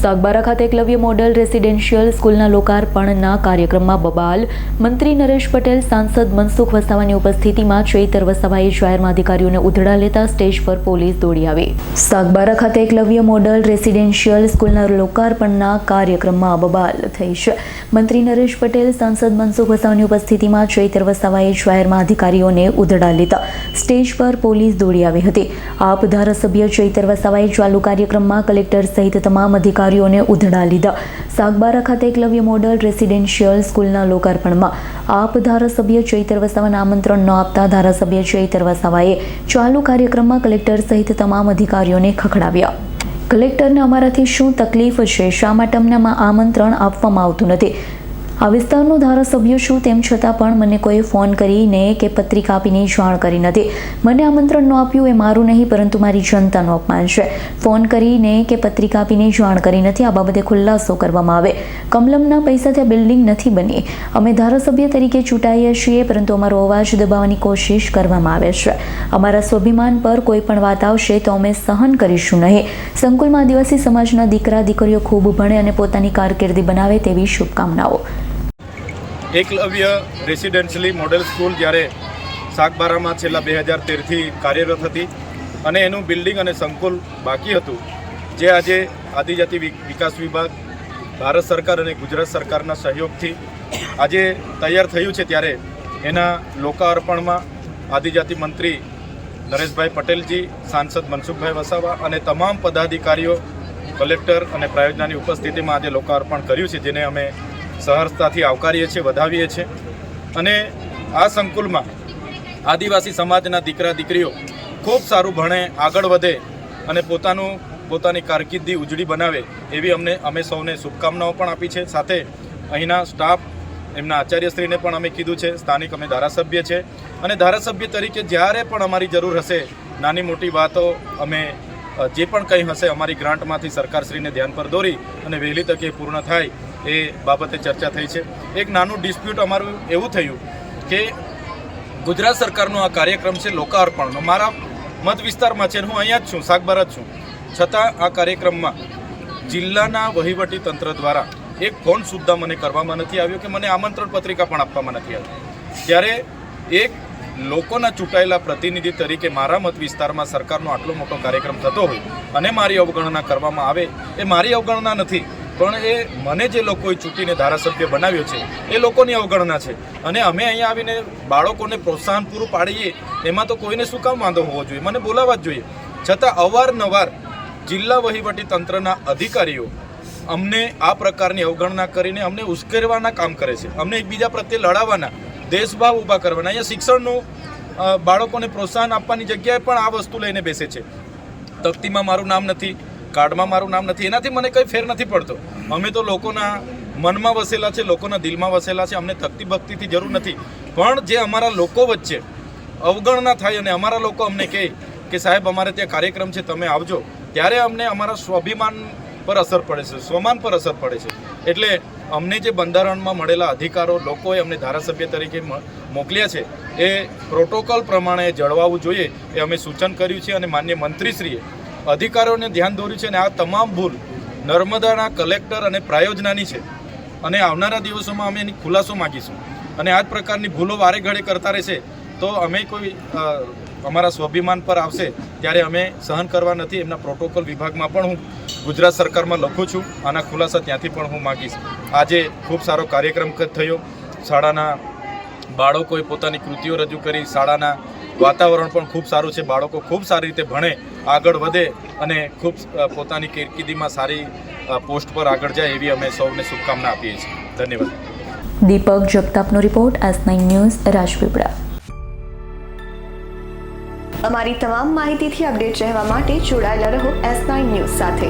સાગબારા ખાતે Eklavya model residential સ્કૂલના લોકાર્પણના કાર્યક્રમમાં બબાલ, મંત્રી નરેશ પટેલ, સાંસદ મનસુખ વસાવાની ઉપસ્થિતિમાં ચૈતર વસાવાએ જાહેરમાં અધિકારીઓને ઉધડા લેતા સ્ટેજ પર પોલીસ દોડી આવી. સાગબારા ખાતે એકલવ્ય મોડલ રેસિડેન્શિયલ સ્કૂલના લોકાર્પણના કાર્યક્રમમાં બબાલ થઈ છે. મંત્રી નરેશ પટેલ, સાંસદ મનસુખ વસાવાની ઉપસ્થિતિમાં ચૈતર વસાવાએ જાહેરમાં અધિકારીઓને ઉધડા લેતા સ્ટેજ પર પોલીસ દોડી આવી હતી. આપ ધારાસભ્ય ચૈતર વસાવાએ ચાલુ કાર્યક્રમમાં કલેક્ટર સહિત તમામ અધિકારીઓને ઉધડા લીધા. સાગબારા ખાતે એકલવ્ય મોડલ રેસિડેન્શિયલ સ્કૂલના લોકાર્પણમાં આપ ધારાસભ્ય ચૈતર વસાવાને આમંત્રણ ન આપતા ધારાસભ્ય ચૈતર વસાવાએ ચાલુ કાર્યક્રમમાં કલેક્ટર સહિત તમામ અધિકારીઓને ખખડાવ્યા. કલેક્ટરને અમારાથી શું તકલીફ છે? શા માટે અમને આમંત્રણ આપવામાં આવતું નથી? આ વિસ્તારનો ધારાસભ્ય છું, તેમ છતાં પણ મને કોઈ ફોન કરીને કે પત્રિકા આપીને જાણ કરી નથી. મને આમંત્રણ ન આપ્યું એ મારું નહીં, પરંતુ મારી જનતાનું અપમાન છે. ફોન કરીને કે પત્રિકા આપીને જાણ કરી નથી, આ બાબતે ખુલાસો કરવામાં આવે. કમલમના પૈસાથી આ બિલ્ડિંગ નથી બની. અમે ધારાસભ્ય તરીકે ચૂંટાઈએ છીએ, પરંતુ અમારો અવાજ દબાવવાની કોશિશ કરવામાં આવે છે. અમારા સ્વાભિમાન પર કોઈ પણ વાત આવશે તો અમે સહન કરીશું નહીં. સંકુલમાં આદિવાસી સમાજના દીકરા દીકરીઓ ખૂબ ભણે અને પોતાની કારકિર્દી બનાવે તેવી શુભકામનાઓ. એકલવ્ય રેસિડેન્શિયલી મોડેલ સ્કૂલ જ્યારે સાગબારામાં છેલ્લા બે હજાર તેરથી કાર્યરત હતી અને એનું બિલ્ડિંગ અને સંકુલ બાકી હતું, જે આજે આદિજાતિ વિકાસ વિભાગ, ભારત સરકાર અને ગુજરાત સરકારના સહયોગથી આજે તૈયાર થયું છે ત્યારે એના લોકાર્પણમાં આદિજાતિ મંત્રી નરેશભાઈ પટેલજી, સાંસદ મનસુખભાઈ વસાવા અને તમામ પદાધિકારીઓ, કલેક્ટર અને પ્રાયોજનાની ઉપસ્થિતિમાં આજે લોકાર્પણ કર્યું છે, જેને અમે સહર્ષતાથી આવકારીએ છીએ, વધાવીએ છીએ. અને આ સંકુલમાં આદિવાસી સમાજના દીકરા દીકરીઓ ખૂબ સારું ભણે, આગળ વધે અને પોતાનું, પોતાની કારકિર્દી ઉજળી બનાવે એવી અમને, અમે સૌને શુભકામનાઓ પણ આપી છે. સાથે અહીંના સ્ટાફ, એમના આચાર્યશ્રીને પણ અમે કીધું છે. સ્થાનિક અમે ધારાસભ્ય છે. અને ધારાસભ્ય તરીકે જ્યારે પણ અમારી જરૂર હશે, નાની મોટી વાતો અમે જે પણ કંઈ હશે અમારી ગ્રાન્ટમાંથી સરકારશ્રીને ધ્યાન પર દોરી અને વહેલી તકે પૂર્ણ થાય એ બાબતે ચર્ચા થઈ છે. એક નાનું ડિસ્પ્યુટ અમારું એવું થયું કે ગુજરાત સરકારનો આ કાર્યક્રમ છે લોકાર્પણનો. મારા મત વિસ્તારમાં છે હું અહીંયા જ છું, સાગબારા જ છું. છતાં આ કાર્યક્રમમાં જિલ્લાના વહીવટી તંત્ર દ્વારા એક ફોન સુદ્ધા મને કરવામાં નથી આવ્યો કે મને આમંત્રણ પત્રિકા પણ આપવામાં નથી આવી. ત્યારે એક લોકોના ચૂંટાયેલા પ્રતિનિધિ તરીકે મારા મત વિસ્તારમાં સરકારનો આટલો મોટો કાર્યક્રમ થતો હોય અને મારી અવગણના કરવામાં આવે, એ મારી અવગણના નથી. પણ એ મને જે લોકોએ ચૂંટીને ધારાસભ્ય બનાવ્યો છે, એ લોકોની અવગણના છે. અને અમે અહીંયા આવીને બાળકોને પ્રોત્સાહન પૂરું પાડીએ, એમાં તો કોઈને શું કામ વાંધો હોવો જોઈએ? મને બોલાવવા જ જોઈએ. છતાં અવારનવાર જિલ્લા વહીવટી તંત્રના અધિકારીઓ અમને આ પ્રકારની અવગણના કરીને અમને ઉશ્કેરવાના કામ કરે છે. અમને એકબીજા પ્રત્યે લડાવવાના, દેશભાવ ઊભા કરવાના. અહીંયા શિક્ષણનું બાળકોને પ્રોત્સાહન આપવાની જગ્યાએ પણ આ વસ્તુ લઈને બેસે છે. તકતીમાં મારું નામ નથી. કાર્ડમાં મારું નામ નથી, એનાથી મને કંઈ ફેર નથી પડતો. અમે તો લોકોના મનમાં વસેલા છે, લોકોના દિલમાં વસેલા છે, અમને તકતી ભક્તિથી જરૂર નથી. પણ જે અમારા લોકો વચ્ચે અવગણના થાય અને અમારા લોકો અમને કહે કે સાહેબ, અમારે ત્યાં કાર્યક્રમ છે, તમે આવજો, ત્યારે અમને અમારા સ્વાભિમાન પર અસર પડે છે, સ્વમાન પર અસર પડે છે. એટલે અમને જે બંધારણમાં મળેલા અધિકારો લોકોએ અમને ધારાસભ્ય તરીકે મોકલ્યા છે, એ પ્રોટોકોલ પ્રમાણે જળવાવું જોઈએ, એ અમે સૂચન કર્યું છે અને માન્ય મંત્રીશ્રીએ અધિકારીઓને ધ્યાન દોર્યું છે અને આ તમામ ભૂલ નર્મદાના કલેક્ટર અને પ્રાયોજનાની છે. અને આવનારા દિવસોમાં અમે એની ખુલાસો માગીશું. અને આ જ પ્રકારની ભૂલો વારે ઘડે કરતા રહેશે તો અમે કોઈ અમારા સ્વાભિમાન પર આવશે ત્યારે અમે સહન કરવા નથી. એમના પ્રોટોકોલ વિભાગમાં પણ હું ગુજરાત સરકારમાં લખું છું. આના ખુલાસા ત્યાંથી પણ હું માગીશ. આજે ખૂબ સારો કાર્યક્રમ થયો. શાળાના બાળકોએ પોતાની કૃતિઓ રજૂ કરી શાળાના વાતાવરણ પણ ખૂબ સારું છે બાળકો ખૂબ સારી રીતે ભણે આગળ વધે અને ખૂબ પોતાની કારકિર્દીમાં સારી પોસ્ટ પર આગળ જાય એવી અમે સૌને શુભકામના આપીએ છીએ. ધન્યવાદ. Deepak જગતાપનો report S nine news Rajpipla. અમારી તમામ માહિતીથી અપડેટ રહેવા માટે જોડાયેલા રહો એસ નાઇન ન્યૂઝ સાથે.